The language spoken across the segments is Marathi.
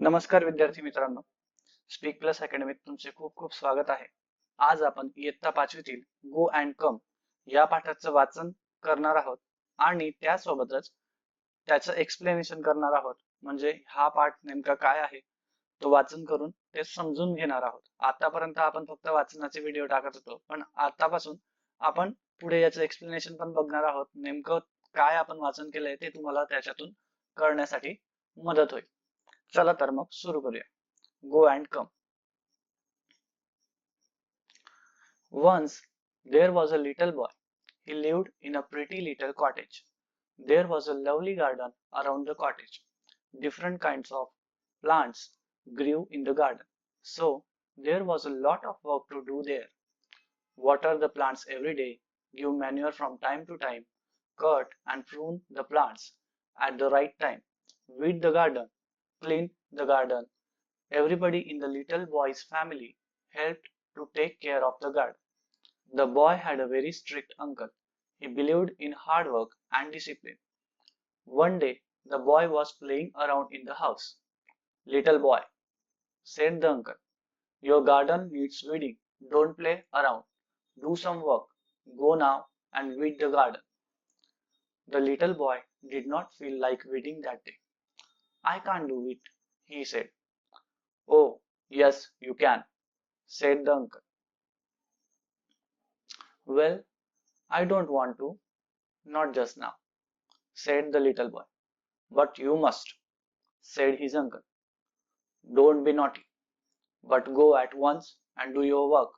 नमस्कार विद्यार्थी मित्रांनो. स्पीक प्लस अकॅडमीत तुमचे खूप खूप स्वागत आहे. आज आपण इयत्ता पाचवीतील गो अँड कम या पाठाचं वाचन करणार आहोत आणि त्यासोबतच त्याचं एक्सप्लेनेशन करणार आहोत. म्हणजे हा पाठ नेमका काय आहे? तो वाचन करून ते समजून घेणार आहोत. आतापर्यंत आपण फक्त वाचनाचे व्हिडिओ टाकत होतो पण आतापासून आपण पुढे याचं एक्सप्लेनेशन पण बघणार आहोत. नेमकं काय आपण वाचन केलंय ते तुम्हाला त्याच्यातून कळण्यासाठी मदत होईल. चला तर मग सुरू करूया go and come Once there was a little boy. He lived in a pretty little cottage. There was a lovely garden around the cottage. Different kinds of plants grew in the garden. So there was a lot of work to do there. Water the plants every day, give manure from time to time, cut and prune the plants at the right time, weed the garden, clean the garden. Everybody in the little boy's family helped to take care of the garden. The boy had a very strict uncle. He believed in hard work and discipline. One day, the boy was playing around in the house. Little boy, said the uncle, your garden needs weeding. Don't play around. Do some work. Go now and weed the garden. The little boy did not feel like weeding that day. I can't do it, he said. Oh, yes, you can, said the uncle. Well, I don't want to, not just now, said the little boy. But you must, said his uncle. Don't be naughty, but go at once and do your work.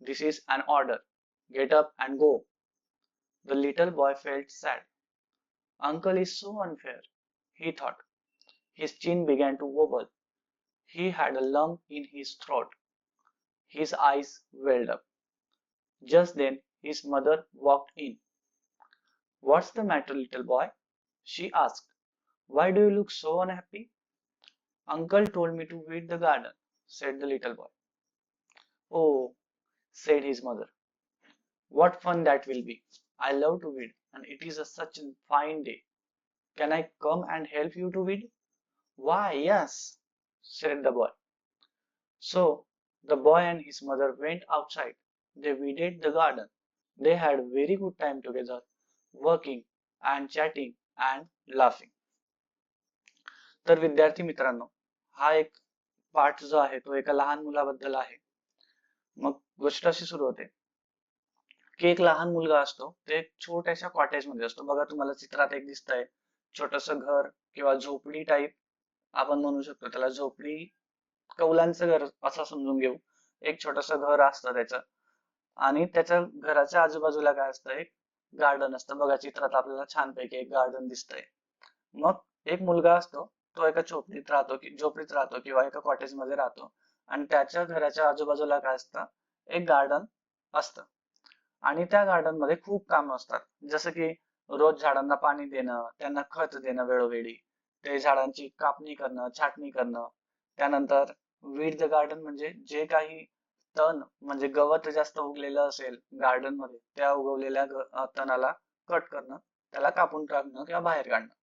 This is an order. Get up and go. The little boy felt sad. Uncle is so unfair, he thought. His chin began to wobble. He had a lump in his throat. His eyes welled up. Just then his mother walked in. What's the matter, little boy? She asked. Why do you look so unhappy? Uncle told me to weed the garden, said the little boy. Oh, said his mother. What fun that will be. I love to weed, and it is a such a fine day. Can I come and help you to weed? Why, yes, said the boy. So the boy and his mother went outside. They weeded the garden. They had very good time together, working and chatting and laughing. तर विद्यार्थी मित्रांनो हा एक पाठ जो आहे तो एका लहान मुलाबद्दल आहे मग गोष्ट अशी सुरू होते की एक लहान मुलगा असतो ते एक छोट्याशा कॉटेजमध्ये असतो बघा तुम्हाला चित्रात एक दिसत आहे छोटस घर किंवा झोपडी टाईप आपण म्हणू शकतो त्याला झोपडी कौलांचं घर असं समजून घेऊ. एक छोटस घर असतं त्याचं. आणि त्याच्या घराच्या आजूबाजूला काय असतं? एक गार्डन असतं. बघा चित्रात आपल्याला छानपैकी एक गार्डन दिसतंय. मग एक मुलगा असतो तो एका झोपडीत राहतो की झोपडीत राहतो किंवा एका कॉटेजमध्ये राहतो. आणि त्याच्या घराच्या आजूबाजूला काय असतं? एक गार्डन असतं. आणि त्या गार्डनमध्ये खूप काम असतात. जसं की रोज झाडांना पाणी देणं त्यांना खत देणं वेळोवेळी. ते झाडांची कापणी करणं छाटणी करणं. त्यानंतर वीड द गार्डन म्हणजे जे काही तण म्हणजे गवत जास्त उगलेलं असेल गार्डनमध्ये त्या उगवलेल्या तणाला कट करणं त्याला कापून टाकणं किंवा बाहेर काढणं.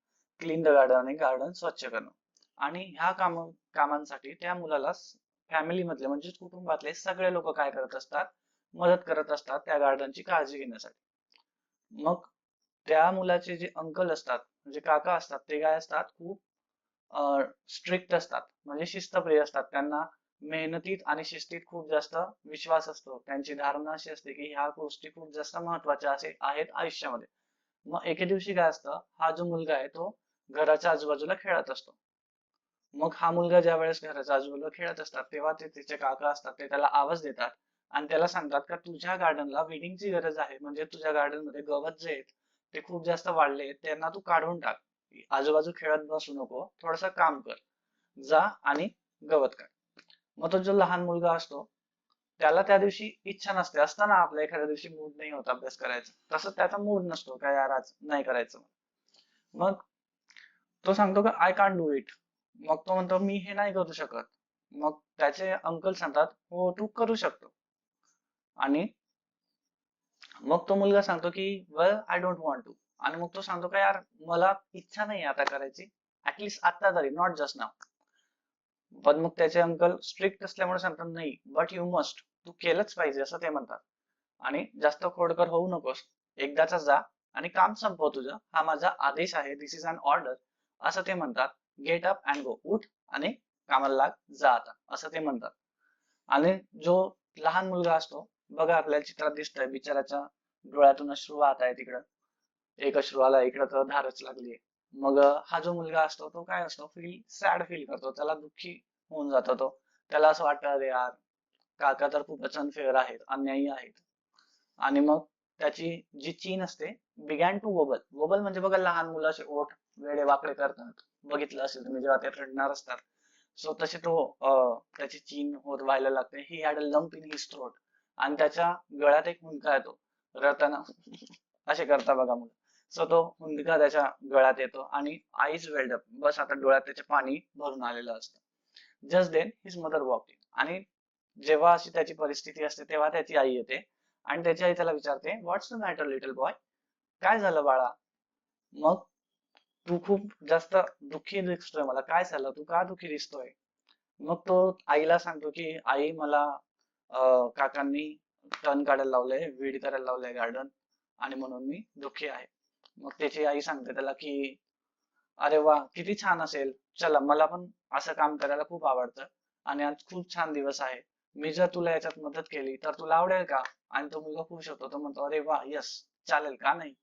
क्लीन द गार्डन आणि गार्डन स्वच्छ करणं. आणि ह्या काम कामांसाठी त्या मुलाला फॅमिली मधले म्हणजे कुटुंबातले सगळे लोक काय करत असतात? मदत करत असतात त्या गार्डनची काळजी घेण्यासाठी. मग त्या मुलाचे जे अंकल असतात म्हणजे काका असतात ते काय असतात? खूप स्ट्रिक्ट असतात. म्हणजे शिस्तप्रिय असतात. त्यांना मेहनतीत आणि शिस्तीत खूप जास्त विश्वास असतो. त्यांची धारणा अशी असते की ह्या गोष्टी खूप जास्त महत्त्वाच्या असे आहेत आयुष्यामध्ये. मग एके दिवशी काय असतं? हा जो मुलगा आहे तो घराच्या आजूबाजूला खेळत असतो. मग हा मुलगा ज्या वेळेस घराच्या आजूबाजूला खेळत असतात तेव्हा ते त्याचे काका असतात ते त्याला आवाज देतात आणि त्याला सांगतात का तुझ्या गार्डनला वेडिंगची गरज आहे. म्हणजे तुझ्या गार्डनमध्ये गवत जे आहेत ते खूप जास्त वाढले त्यांना तू काढून टाक. आजूबाजू खेळत बसू नको थोडस काम कर. जा आणि गवत काढ. मग तो जो लहान मुलगा असतो त्याला त्या दिवशी इच्छा नसते. असताना आपल्या एखाद्या दिवशी मूड नाही होत अभ्यास करायचा. तसं त्याचा मूड नसतो काय यार आज नाही करायचं मग तो सांगतो का आय कांट डू इट मग तो म्हणतो मी हे नाही करू शकत. मग त्याचे अंकल सांगतात हो तू करू शकतो. आणि मग तो मुलगा सांगतो की well I don't want to आणि मग तो सांगतो का यार मला इच्छा नाही आता करायची. ऍटलिस्ट आता तरी नॉट जस्ट नाव पण मग त्याचे अंकल स्ट्रिक्ट असल्यामुळे सांगतात नाही बट यू मस्ट तू केलंच पाहिजे असं ते म्हणतात. आणि जास्त खोडकर होऊ नकोस. एकदाचा जा आणि काम संपव तुझं. हा माझा आदेश आहे. दिस इज अन ऑर्डर असं ते म्हणतात. गेट अप अँड गो उठ आणि कामाला लाग. जा आता. असं ते म्हणतात. आणि जो लहान मुलगा असतो बघा आपल्याला चित्रात दिसतोय बिचाराच्या डोळ्यातून अश्रू वाहत आहे तिकडं एक अश्रू आला इकडं तर धारच लागली मग हा जो मुलगा असतो तो काय असतो? फील सॅड फील करतो. त्याला दुःखी होऊन जातो तो. त्याला असं वाटतं अरे यार काका तर खूपच अनफेअर आहेत अन्यायी आहेत. आणि मग त्याची जी चीन असते बिगॅन टू वोबल वोबल म्हणजे बघा लहान मुलं असे ओठ वेडे वाकडे करतात. बघितलं असेल तुम्ही जेव्हा ते रडणार असतात. सो तसे तो त्याची चीन होत व्हायला लागते. He had a lump in his throat आणि त्याच्या गळ्यात एक हुंदका येतो. रतन. असे करता बघा मुलं. सो तो हुंदका त्याच्या गळ्यात येतो आणि आईज वेल्डअप बस आता डोळ्यात त्याचे पाणी भरून आलेलं असतं. Just then his mother walk आणि जेव्हा अशी त्याची परिस्थिती असते तेव्हा त्याची आई येते आणि त्याची आई त्याला विचारते what's the matter little boy काय झालं बाळा? मग तू खूप जास्त दुःखी दिसतोय मला. काय झालं? तू का दुःखी दिसतोय? मग तो आईला सांगतो की आई मला काकांनी टर्न काढायला लावलंय वीड करायला लावलंय गार्डन आणि म्हणून मी दुःखी आहे. मग त्याची आई सांगते त्याला की अरे वा किती छान असेल. चला मला पण असं काम करायला खूप आवडतं आणि आज खूप छान दिवस आहे. मी जर तुला याच्यात मदत केली तर तुला आवडेल का? आणि तो मुलगा खुश होतो. तो म्हणतो अरे वा यस चालेल का नाही?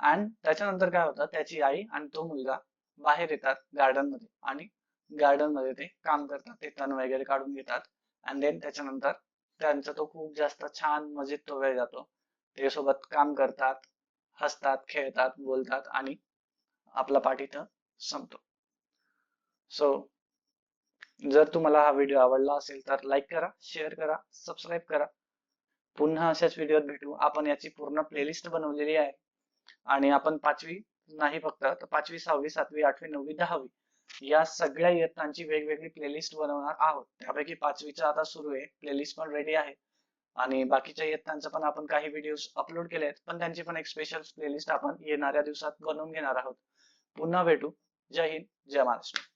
आणि त्याच्यानंतर काय होतं त्याची आई आणि तो मुलगा बाहेर येतात गार्डनमध्ये आणि गार्डनमध्ये ते काम करतात. ते तण वगैरे काढून घेतात. आणि देन त्याच्यानंतर त्यांचा तो खूप जास्त छान मजेत तो वेळ जातो. ते सोबत काम करतात हसतात खेळतात बोलतात आणि आपला पाठ इथं संपतो. सो जर तुम्हाला हा व्हिडिओ आवडला असेल तर लाईक करा शेअर करा सबस्क्राईब करा. पुन्हा अशाच व्हिडिओत भेटू. आपण याची पूर्ण प्लेलिस्ट बनवलेली आहे. आणि आपण पाचवी नाही फक्त तर पाचवी सहावी सातवी आठवी नववी दहावी या सगळ्या इयत्तांची वेगवेगळी प्लेलिस्ट बनवणार आहोत. त्यापैकी पाचवीचं आता सुरू आहे. प्लेलिस्ट पण रेडी आहे. आणि बाकीच्या इयत्तांचं पण आपण काही व्हिडिओ अपलोड केले आहेत पण त्यांची पण एक स्पेशल प्लेलिस्ट आपण येणाऱ्या दिवसात बनवून घेणार आहोत. पुन्हा भेटू. जय हिंद जय महाराष्ट्र.